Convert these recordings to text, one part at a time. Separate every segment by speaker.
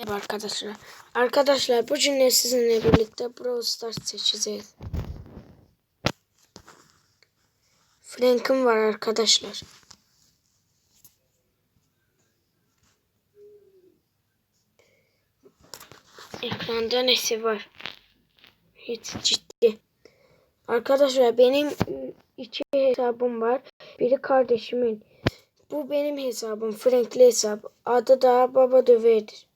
Speaker 1: Merhaba arkadaşlar. Arkadaşlar bugün sizinle birlikte Brawl Stars seçeceğiz. Frank'ım var arkadaşlar. Ekranda nesi var? Hiç ciddi. Arkadaşlar benim iki hesabım var. Biri kardeşimin. Bu benim hesabım. Frank'li hesap. Adı da Baba Döver'dir.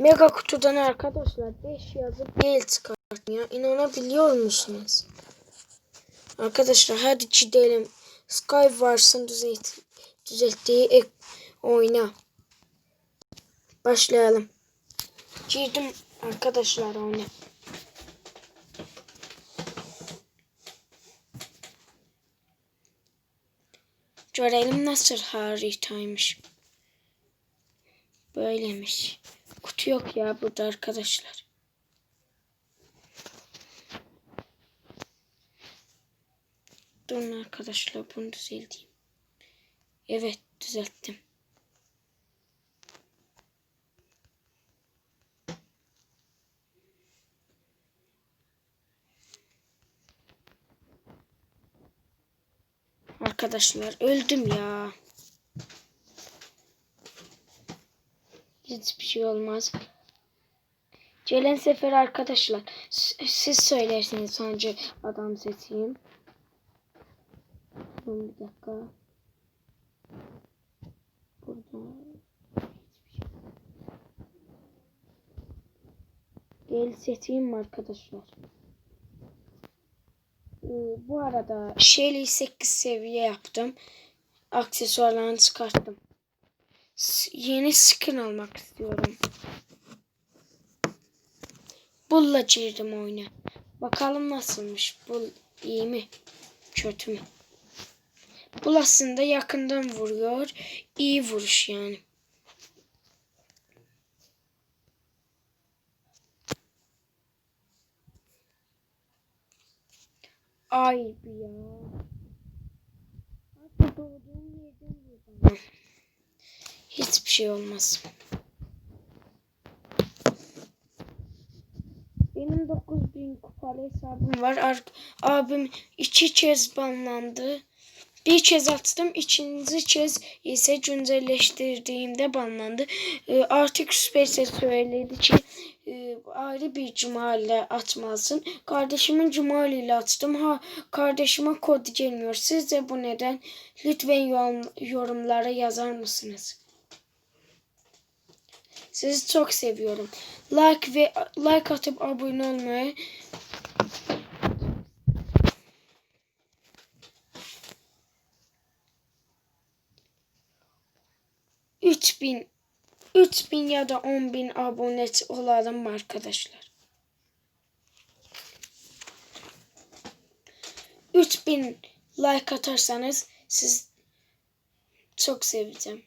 Speaker 1: Mega kutudan arkadaşlar 5 yazıp değil çıkartın ya. İnanabiliyor musunuz? Arkadaşlar hadi gidelim. Sky varsın düzelt düzelttiği ek oyna. Başlayalım. Girdim arkadaşlar oyna. Görelim nasıl haritaymış. Böylemiş. Kutu yok ya burada arkadaşlar. Durun arkadaşlar bunu düzelteyim. Evet düzelttim. Arkadaşlar öldüm ya. Hiçbir şey olmaz. Gelen sefer arkadaşlar siz söylersiniz önce adam seçeyim. Bir dakika. Burada. Gel seçeyim mi arkadaşlar? Ee, bu arada Shelly 8 seviye yaptım. Aksesuarlarını çıkarttım. Yeni skin almak istiyorum. Bulla girdim oyuna. Bakalım nasılmış. Bul iyi mi? Kötü mü? Bul aslında yakından vuruyor. İyi vuruş yani. Ay ya. Hatta doğduğum yerden. Hiçbir şey olmaz. Benim 9000 kupalı hesabım var. Ar abim iki kez banlandı. Bir kez attım. ikinci kez ise güncelleştirdiğimde banlandı. E, artık Supercell söyledi ki e, ayrı bir cuma ile atmalısın. Kardeşimin cuma ile attım. Ha kardeşime kod gelmiyor. Siz de bu neden? Lütfen yorum, yorumlara yazar mısınız? Sizi çok seviyorum. Like ve like atıp abone olmayı üç bin 3000 ya da 10.000 abone olalım arkadaşlar. 3000 like atarsanız siz çok seveceğim.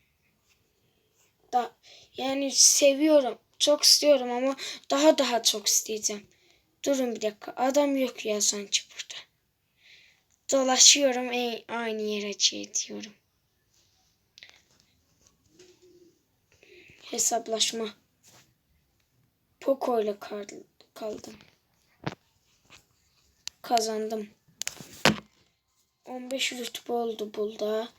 Speaker 1: Da yani seviyorum. Çok istiyorum ama daha daha çok isteyeceğim. Durun bir dakika. Adam yok ya sanki burada. Dolaşıyorum en aynı yere ediyorum. Hesaplaşma. Poco ile kaldım. Kazandım. 15 rütbe oldu burada.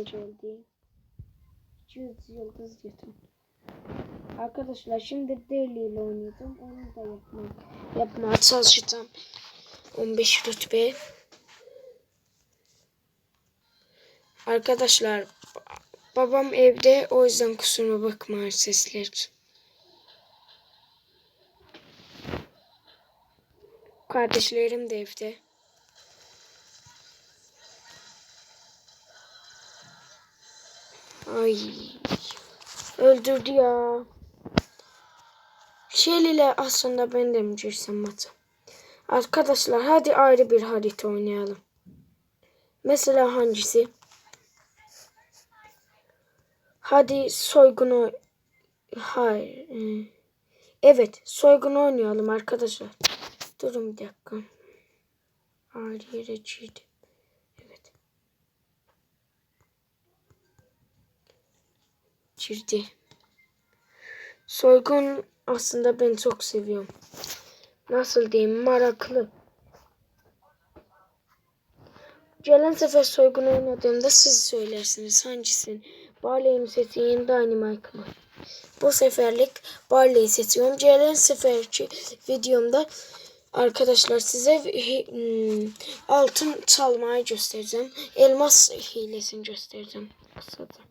Speaker 1: Oldu. 200 yıldız getirdim. Arkadaşlar şimdi deli ile oynayacağım. Onu da yapmam. Yapmaya çalışacağım. 15 rütbe. Arkadaşlar babam evde o yüzden kusuruma bakma sesler. Kardeşlerim de evde. Ay. Öldürdü ya. Şeliyle aslında ben de mi girsem maça? Arkadaşlar hadi ayrı bir harita oynayalım. Mesela hangisi? Hadi soygunu hayır. E, evet, soygunu oynayalım arkadaşlar. Durun bir dakika. Ayrı yere girdim. Bitirdi. Soygun aslında ben çok seviyorum. Nasıl diyeyim maraklı. Gelen sefer soygun oynadığımda siz söylersiniz hangisini. Barley'i mi seçeyim Dynamite mı? Bu seferlik Barley'i seçiyorum. Gelen seferki videomda arkadaşlar size hmm, altın çalmayı göstereceğim. Elmas hilesini göstereceğim. Kısaca.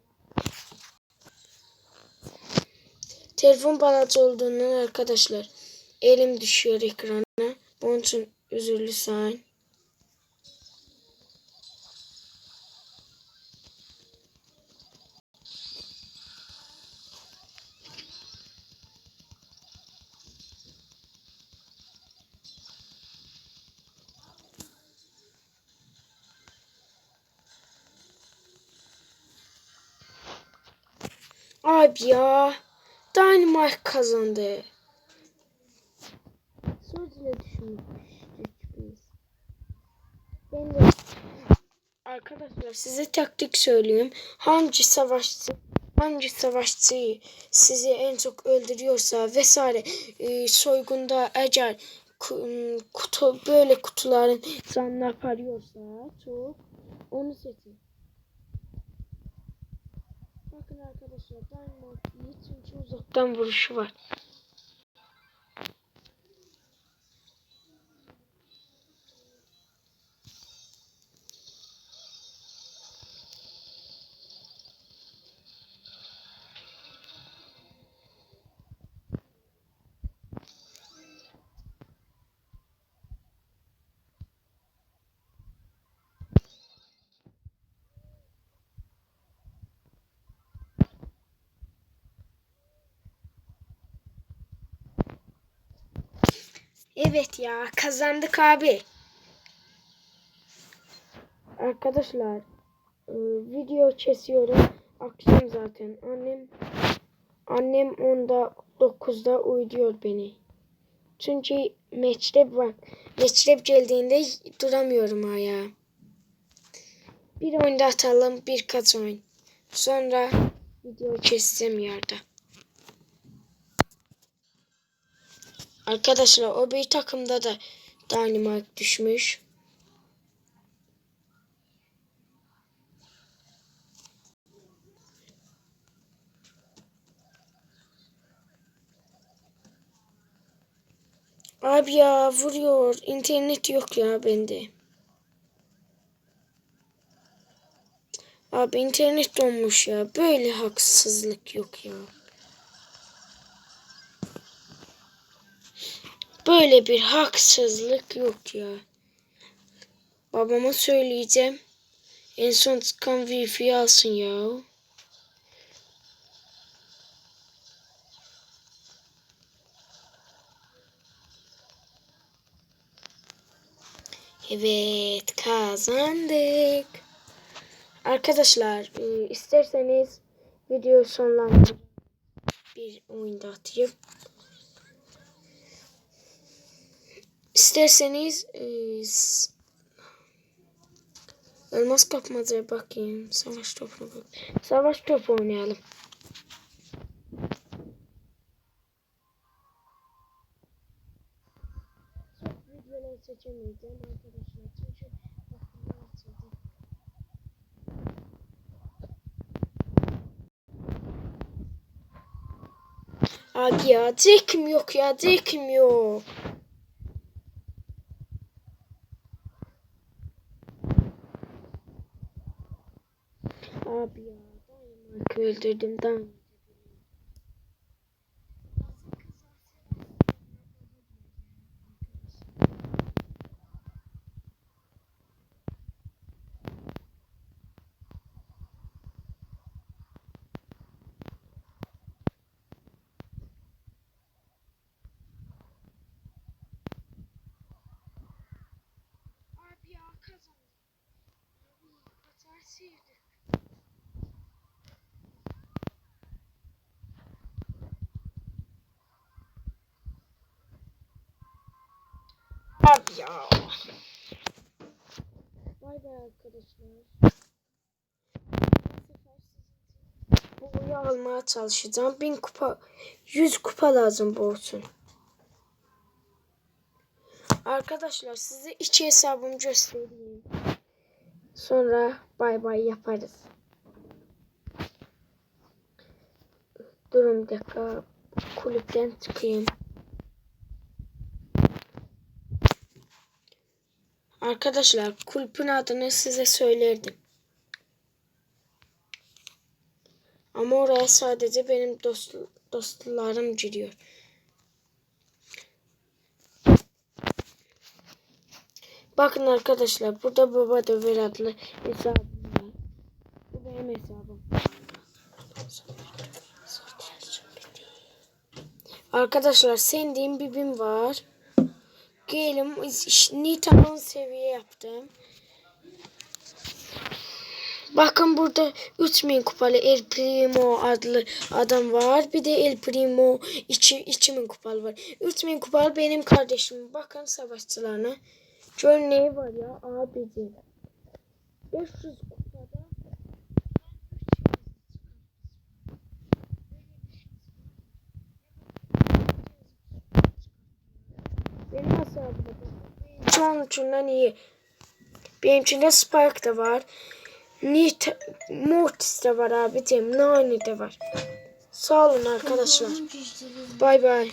Speaker 1: Telefon balancı olduğundan arkadaşlar elim düşüyor ekrana. Bunun için üzüldü sayın. Abi ya. Dynamite kazandı. Sözle düşünmüştük biz. Ben de Arkadaşlar size taktik söyleyeyim. Hangi savaşçı hangi savaşçıyı sizi en çok öldürüyorsa vesaire e, soygunda eğer ku- kutu böyle kutuların zanlar parıyorsa çok onu seçin. Bakın arkadaşlar Dynamite iyi çünkü uzaktan vuruşu var. Evet ya kazandık abi. Arkadaşlar e, video kesiyorum. Akşam zaten. Annem annem onda 9'da uyuyor beni. Çünkü meçrep var. Meçrep geldiğinde duramıyorum ayağa. Bir oyunda atalım birkaç oyun. Sonra video keseceğim yerde. Arkadaşlar o bir takımda da Dynamite düşmüş. Abi ya vuruyor. İnternet yok ya bende. Abi internet donmuş ya. Böyle haksızlık yok ya. Böyle bir haksızlık yok ya. Babama söyleyeceğim. En son çıkan wifi alsın ya. Evet kazandık. Arkadaşlar e, isterseniz video sonlandırıp bir oyunda atayım. İsterseniz e, elmas kapmacaya bakayım. Savaş topuna bak. Savaş topu oynayalım. Çok videolar seçemeyeceğim arkadaşlar. Çünkü açıldı. Abi ya zekim yok ya zekim yok. Abi ya Dynamite öldürdüm Dynamite. Abi ya. Bay bay arkadaşlar. Bu kupa almaya çalışacağım. 1000 kupa 100 kupa lazım bu olsun. Arkadaşlar size iki hesabımı göstereyim. Sonra bay bay yaparız. Durun bir dakika. Kulüpten çıkayım. Arkadaşlar kulübün adını size söylerdim. Ama oraya sadece benim dost, dostlarım giriyor. Bakın arkadaşlar burada Baba Döver adlı hesabım var. Bu benim hesabım. Arkadaşlar sevdiğim bir bim var. Gelin Nita'nın seviye yaptım. Bakın burada 3000 kupalı El Primo adlı adam var. Bir de El Primo 2, 2000 kupalı var. 3000 kupalı benim kardeşim. Bakın savaşçılarına. Gör neyi var ya abici. 500 kupada An ucundan iyi. Benim içinde Spark da var. Nit, Mortis de var abicim. Nani de var. Sağ olun arkadaşlar. Bay bay.